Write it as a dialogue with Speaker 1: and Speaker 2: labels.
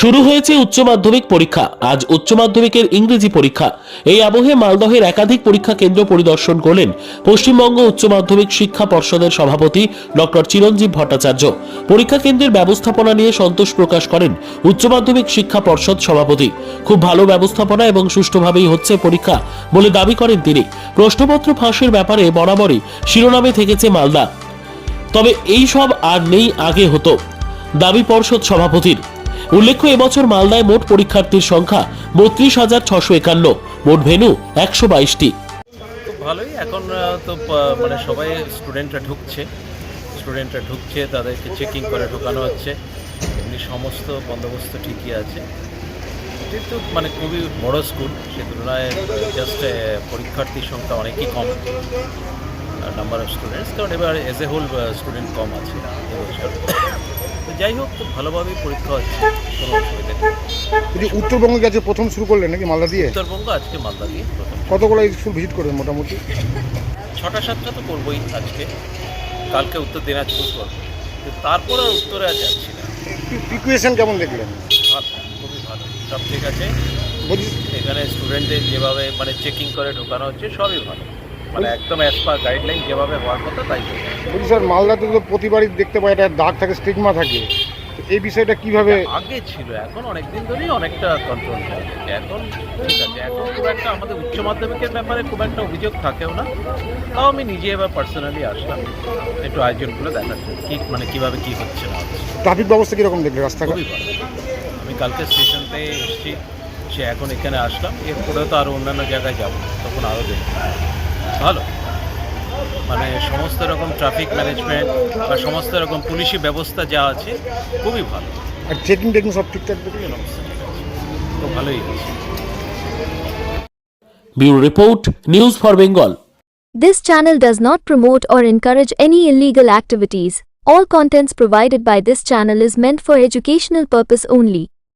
Speaker 1: শুরু হয়েছে উচ্চ মাধ্যমিক পরীক্ষা। আজ উচ্চ মাধ্যমিকের ইংরেজি পরীক্ষা। এই আবহে মালদহের একাধিক পরীক্ষা কেন্দ্র পরিদর্শন করলেন পশ্চিমবঙ্গ উচ্চ মাধ্যমিক শিক্ষা পর্ষদের সভাপতি ডক্টর চিরঞ্জীব ভট্টাচার্য। পরীক্ষা কেন্দ্রের ব্যবস্থাপনা নিয়ে সন্তোষ প্রকাশ করেন উচ্চ মাধ্যমিক শিক্ষা পর্ষদ সভাপতি। খুব ভালো ব্যবস্থাপনা এবং সুষ্ঠুভাবেই হচ্ছে পরীক্ষা বলে দাবি করেন তিনি। প্রশ্নপত্র ফাঁসের ব্যাপারে বরাবরই শিরোনামে থেকেছে মালদা। তবে এই সব আর নেই, আগে হতো। দাবি পর্ষদ সভাপতির। উল্লেখ্য, এবছর মালদায় মোট পরীক্ষার্থীর সংখ্যা বত্রিশ হাজার ছশো একান্ন। মোট ভেনু একশো বাইশটি।
Speaker 2: ভালোই। এখন তো মানে সবাই স্টুডেন্টরা ঢুকছে। স্টুডেন্টরা ঢুকছে, তাদেরকে চেকিং করে ঢোকানো হচ্ছে। এমনি সমস্ত বন্দোবস্ত ঠিকই আছে। যেহেতু মানে খুবই বড় স্কুল। সে তুলনায় জাস্ট পরীক্ষার্থীর সংখ্যা অনেকই কম। নাম্বার অফ স্টুডেন্টস কারণ এবার এজ এ হোল স্টুডেন্ট কম আছে এবছর। যাই হোক খুব ভালোভাবেই পরীক্ষা হচ্ছে। কোনো অসুবিধা নেই।
Speaker 3: যদি উত্তরবঙ্গে গেছে প্রথম শুরু করলেন নাকি মালদা দিয়ে?
Speaker 2: উত্তরবঙ্গ আজকে মালদা দিয়ে প্রথম।
Speaker 3: কতগুলো স্কুল ভিজিট করবেন মোটামুটি?
Speaker 2: ছটা সাতটা তো করবোই আজকে। কালকে উত্তর দিনাজপুর করব। তারপর আর উত্তরে আর যাচ্ছি না।
Speaker 3: প্রিকুয়েশন কেমন দেখলেন?
Speaker 2: ভালো খুবই ভালো। সব ঠিক আছে? এখানে স্টুডেন্টদের যেভাবে মানে চেকিং করে ঢোকানো হচ্ছে সবই ভালো। মানে একদম অ্যাজ পার গাইডলাইন যেভাবে হওয়ার কথা তাই।
Speaker 3: বলছি স্যার মালদাতে তো প্রতিবারই দেখতে পাই একটা দাগ থাকে স্টিগমা থাকে। এই বিষয়টা কীভাবে
Speaker 2: আগে ছিল এখন অনেক দিন ধরেই অনেকটা কন্ট্রোল এখন ঠিক আছে এখন খুব একটা আমাদের উচ্চ মাধ্যমিকের ব্যাপারে খুব একটা অভিযোগ থাকেও না। তাও আমি নিজে এবার পার্সোনালি আসলাম একটু আয়োজনগুলো জন্য কি মানে কীভাবে কি হচ্ছে না
Speaker 3: ট্রাফিক ব্যবস্থা কীরকম দেখলে রাস্তাঘাট?
Speaker 2: আমি কালকে স্টেশনতে এসেছি সে এখন এখানে আসলাম এরপরে তো আরও অন্যান্য জায়গায় যাব তখন আরও দেখব। ভালো মানে সমস্ত রকম ট্রাফিক ম্যানেজমেন্ট বা সমস্ত রকম পুলিশি ব্যবস্থা যা আছে খুবই ভালো
Speaker 3: আর চেকিং টেকিং সব ঠিকঠাক
Speaker 2: তো ভালোই হয়েছে
Speaker 1: bureau report news for Bengal
Speaker 4: This channel does not promote or encourage any illegal activities. All contents provided by this channel is meant for educational purpose only.